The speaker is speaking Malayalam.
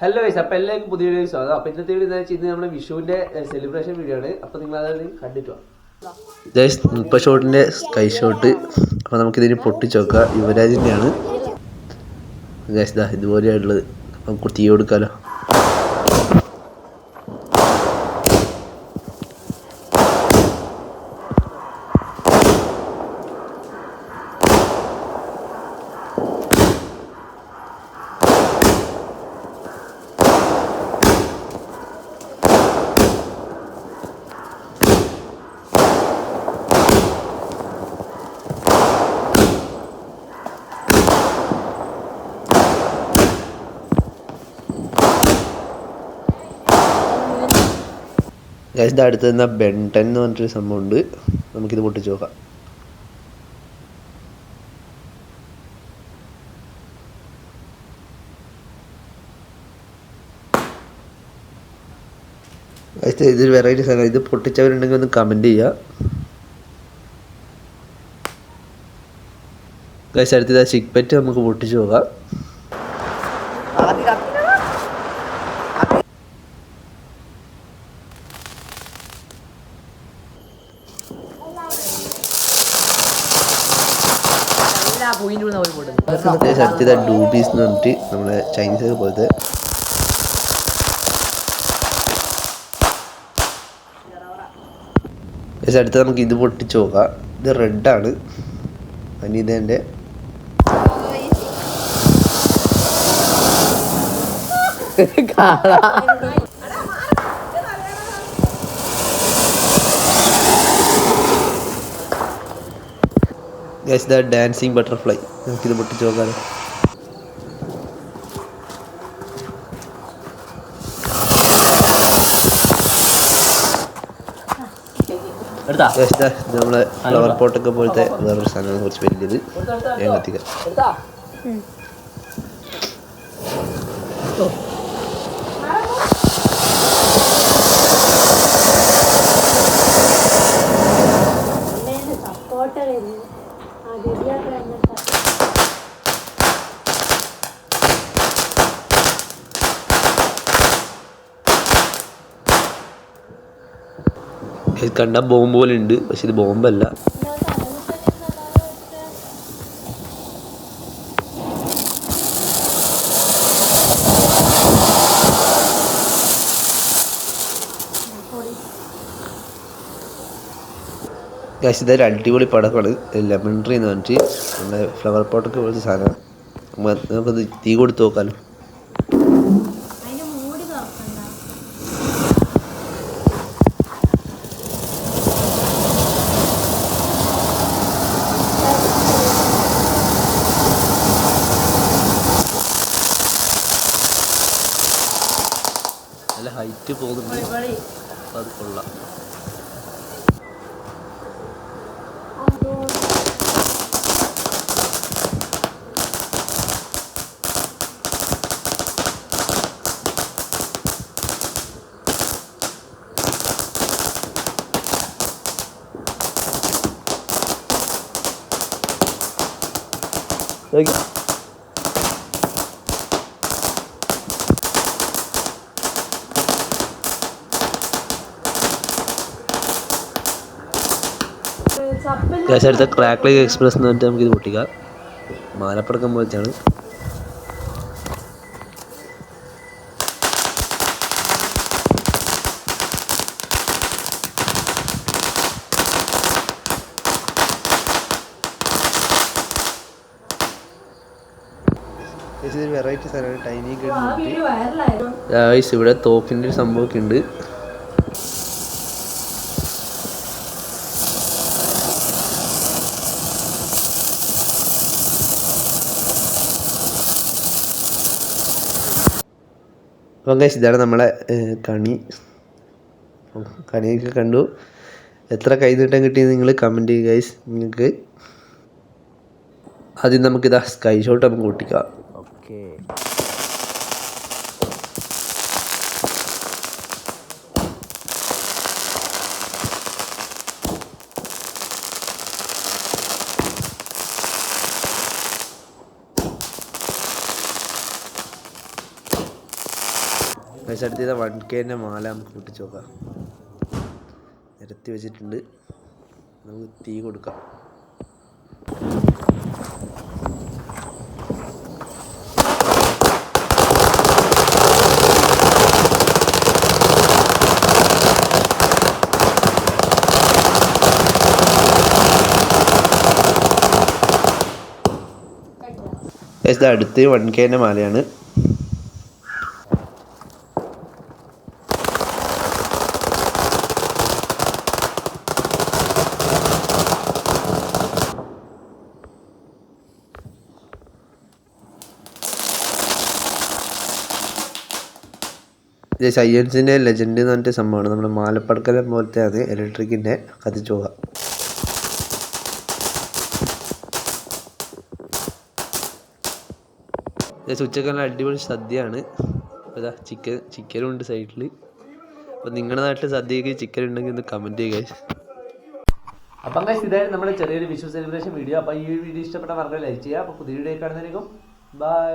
ഹലോ ഗൈസ് അപ്പൊ എല്ലാവർക്കും പുതിയ വീഡിയോ സ്വാഗതം. അപ്പൊ ഇന്നത്തെ വീഡിയോ എന്താ വെച്ചാൽ ഇന്ന് നമ്മുടെ വിഷുവിന്റെ സെലിബ്രേഷൻ വീഡിയോ ആണ്. അപ്പൊ നിങ്ങൾ അതായത് കണ്ടിട്ട് ജസ്റ്റ് മുപ്പത് സ്കൈ ഷോട്ട് അപ്പോൾ നമുക്കിതിന് പൊട്ടിച്ച് നോക്കാം. യുവരാജിന്റെയാണ് ആണ് ദാ ഇതുപോലെയാണുള്ളത് നമുക്ക് തീ കൊടുക്കാലോ ജസ്റ്റ് അടുത്ത് നിന്ന ബെൻടൻ എന്ന് പറഞ്ഞിട്ടൊരു സംഭവം ഉണ്ട്. നമുക്കിത് പൊട്ടിച്ച് നോക്കാം. ജസ്റ്റ് ഇതൊരു വെറൈറ്റി സാധനം. ഇത് പൊട്ടിച്ചവരുണ്ടെങ്കിൽ ഒന്ന് കമന്റ് ചെയ്യുക ഗൈസ് അടുത്തത് ആ ചിക്ക് പെറ്റ് നമുക്ക് പൊട്ടിച്ച് നോക്കാം. ഡൂബീസ് എന്ന് പറഞ്ഞിട്ട് നമ്മുടെ ചൈനീസ് പോലത്തെ അടുത്ത് നമുക്ക് ഇത് പൊട്ടിച്ച് നോക്കാം. ഇത് റെഡാണ് അനിതേന്റെ ഗൈസ് ദ ഡാൻസിങ് ബട്ടർഫ്ലൈ നമുക്കിത് പൊട്ടിച്ച് നോക്കാം എടുത്താ? ഗൈസ് ദാ ഇത് നമ്മളെ ഫ്ലവർ പോട്ടൊക്കെ പോലത്തെ വേറൊരു സാധനമാണ് കുറച്ച് വലിയത്. ഞാൻ കത്തിക്കാം ഇത് കണ്ട ബോംബ് പോലെ ഉണ്ട് പക്ഷെ ഇത് ബോംബല്ല. ഇതൊരു അടിപൊളി പടക്കമാണ് ലെമൺ ട്രീ എന്ന് പറഞ്ഞിട്ട് നമ്മുടെ ഫ്ലവർ പോട്ടൊക്കെ പോലത്തെ സാധനം നമ്മ- നമുക്കത് തീ കൊടുത്ത് നോക്കാലോ. ഹൈറ്റ് പോകുന്നുണ്ട് അത് കൊള്ളാം. ചപ്പൽ ഗൈസ് അടുത്ത ക്രാക്ലിംഗ് എക്സ്പ്രസ് എന്ന് പറഞ്ഞിട്ട് നമുക്കിത് പൊട്ടിക്കാം. മാലപ്പടക്കം പോലത്തെയാണ്. വെറൈറ്റി സാധനമാണ്. ടൈനി ഗൈസ് ഇവിടെ തോക്കിന്റെ ഒരു സംഭവമൊക്കെ ഉണ്ട്. അപ്പം കഴിച്ച് ഇതാണ് നമ്മളെ കണി. കണിയൊക്കെ കണ്ടു. എത്ര കൈ നീട്ടം കിട്ടിയെന്ന് നിങ്ങൾ കമന്റ് ചെയ്യുക ഗൈസ് നിങ്ങൾക്ക് ആദ്യം നമുക്കിതാ സ്കൈ ഷോട്ട് നമുക്ക് ഒട്ടിക്കാം. ഓക്കെ ഗൈസ് അടുത്തത് വൺ കെന്റെ മാല നമുക്ക് പൊട്ടിച്ച് നോക്കാം. നിരത്തി വെച്ചിട്ടുണ്ട്. നമുക്ക് തീ കൊടുക്കാം. അടുത്ത് വൺ കെന്റെ മാലയാണ്. ഇത് സയൻസിന്റെ ലെജൻഡ് എന്ന് പറഞ്ഞിട്ട് സംഭവമാണ്. നമ്മുടെ മാലപ്പടക്കലം പോലത്തെ അത് ഇലക്ട്രിക്കിന്റെ കത്തിച്ചു പോകാം ഉച്ചയ്ക്ക് നല്ല അടിപൊളി സദ്യയാണ്. ഇതാ ചിക്കൻ ചിക്കനും ഉണ്ട് സൈഡിൽ അപ്പോൾ നിങ്ങളുടെ നാട്ടിൽ സദ്യയ്ക്ക് ചിക്കൻ ഉണ്ടെങ്കിൽ ഒന്ന് കമന്റ് ചെയ്യുക. അപ്പം ഗൈസ് ഇതായിരുന്നു നമ്മുടെ ചെറിയൊരു വിഷു സെലിബ്രേഷൻ വീഡിയോ അപ്പോൾ ഈ വീഡിയോ ഇഷ്ടപ്പെട്ട മറക്കാൻ ലൈക്ക് ചെയ്യുക. അപ്പോൾ പുതിയ വീഡിയോ കാണുന്നതിനേക്കും ബൈ